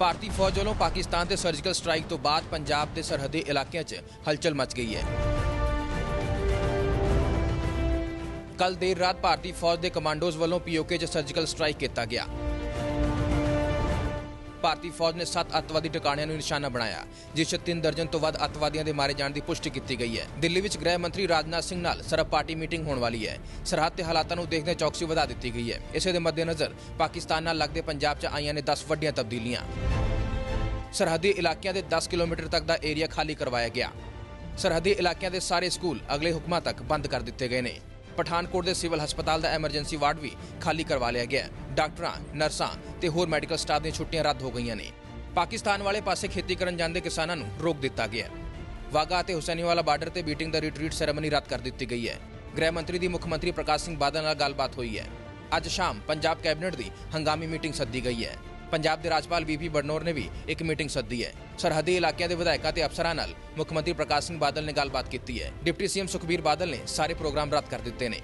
ਭਾਰਤੀ ਫੌਜ ਵੱਲੋਂ ਪਾਕਿਸਤਾਨ ਦੇ ਸਰਜੀਕਲ ਸਟ੍ਰਾਈਕ ਤੋਂ ਬਾਅਦ ਪੰਜਾਬ ਦੇ ਸਰਹੱਦੀ ਇਲਾਕਿਆਂ 'ਚ ਹਲਚਲ ਮਚ ਗਈ ਹੈ। ਕੱਲ ਦੇਰ ਰਾਤ ਭਾਰਤੀ ਫੌਜ ਦੇ ਕਮਾਂਡੋਜ਼ ਵੱਲੋਂ ਪੀਓਕੇ 'ਚ ਸਰਜੀਕਲ ਸਟ੍ਰਾਈਕ ਕੀਤਾ ਗਿਆ। ਭਾਰਤੀ ਫੌਜ ਨੇ 7 ਅੱਤਵਾਦੀ ਟਿਕਾਣਿਆਂ ਨੂੰ ਨਿਸ਼ਾਨਾ ਬਣਾਇਆ, ਜਿਸ 'ਚ 3 ਦਰਜਨ ਤੋਂ ਵੱਧ ਅੱਤਵਾਦੀਆਂ ਦੇ ਮਾਰੇ ਜਾਣ ਦੀ ਪੁਸ਼ਟੀ ਕੀਤੀ ਗਈ ਹੈ। ਦਿੱਲੀ ਵਿੱਚ ਗ੍ਰਹਿ ਮੰਤਰੀ ਰਾਜਨਾਥ ਸਿੰਘ ਨਾਲ ਸਰਬ ਪਾਰਟੀ ਮੀਟਿੰਗ ਹੋਣ ਵਾਲੀ ਹੈ। ਸਰਹੱਦ ਤੇ ਹਾਲਾਤਾਂ ਨੂੰ ਦੇਖਦੇ ਚੌਕਸੀ ਵਧਾ ਦਿੱਤੀ ਗਈ ਹੈ। ਇਸੇ ਦੇ ਮੱਦੇਨਜ਼ਰ ਪਾਕਿਸਤਾਨ ਨਾਲ ਲੱਗਦੇ ਪੰਜਾਬ 'ਚ ਆਈਆਂ ਨੇ 10 ਵੱਡੀਆਂ ਤਬਦੀਲੀਆਂ। ਸਰਹੱਦੀ ਇਲਾਕਿਆਂ ਦੇ 10 ਕਿਲੋਮੀਟਰ ਤੱਕ ਦਾ ਏਰੀਆ ਖਾਲੀ ਕਰਵਾਇਆ ਗਿਆ। ਸਰਹੱਦੀ ਇਲਾਕਿਆਂ ਦੇ ਸਾਰੇ ਸਕੂਲ ਅਗਲੇ ਹੁਕਮਾਂ ਤੱਕ ਬੰਦ ਕਰ ਦਿੱਤੇ ਗਏ ਨੇ। ਪਠਾਨਕੋਟ ਦੇ ਸਿਵਲ ਹਸਪਤਾਲ ਦਾ ਐਮਰਜੈਂਸੀ ਵਾਰਡ ਵੀ ਖਾਲੀ ਕਰਵਾ ਲਿਆ ਗਿਆ ਡਾਕਟਰਾਂ, ਨਰਸਾਂ ਤੇ ਹੋਰ ਮੈਡੀਕਲ ਸਟਾਫ ਦੀਆਂ ਛੁੱਟੀਆਂ ਰੱਦ ਹੋ ਗਈਆਂ ਨੇ। ਪਾਕਿਸਤਾਨ ਵਾਲੇ ਪਾਸੇ ਖੇਤੀ ਕਰਨ ਜਾਂਦੇ ਕਿਸਾਨਾਂ ਨੂੰ ਰੋਕ ਦਿੱਤਾ ਗਿਆ ਹੈ। ਵਾਗਾ ਅਤੇ ਹੁਸੈਨੀਵਾਲਾ ਬਾਰਡਰ ਤੇ ਮੀਟਿੰਗ ਦਾ ਰਿਟਰੀਟ ਸੈਰੇਮਨੀ ਰੱਦ ਕਰ ਦਿੱਤੀ ਗਈ ਹੈ। ਗ੍ਰਹਿ ਮੰਤਰੀ ਦੀ ਮੁੱਖ ਮੰਤਰੀ ਪ੍ਰਕਾਸ਼ ਸਿੰਘ ਬਾਦਲ ਨਾਲ ਗੱਲਬਾਤ ਹੋਈ ਹੈ। ਅੱਜ ਸ਼ਾਮ ਪੰਜਾਬ ਕੈਬਨਿਟ ਦੀ ਹੰਗਾਮੀ ਮੀਟਿੰਗ ਸੱਦੀ ਗਈ ਹੈ। ਪੰਜਾਬ ਦੇ ਰਾਜਪਾਲ ਵੀਪੀ ਬਡਨੋਰ ਨੇ ਵੀ ਇੱਕ ਮੀਟਿੰਗ ਸੱਦੀ ਹੈ। ਸਰਹੱਦੀ ਇਲਾਕਿਆਂ ਦੇ ਵਿਧਾਇਕਾਂ ਤੇ ਅਫਸਰਾਂ ਨਾਲ ਮੁੱਖ ਮੰਤਰੀ ਪ੍ਰਕਾਸ਼ ਸਿੰਘ ਬਾਦਲ ਨੇ ਗੱਲਬਾਤ ਕੀਤੀ ਹੈ। ਡਿਪਟੀ ਸੀਐਮ ਸੁਖਬੀਰ ਬਾਦਲ ਨੇ ਸਾਰੇ ਪ੍ਰੋਗਰਾਮ ਰੱਦ ਕਰ ਦਿੱਤੇ ਨੇ।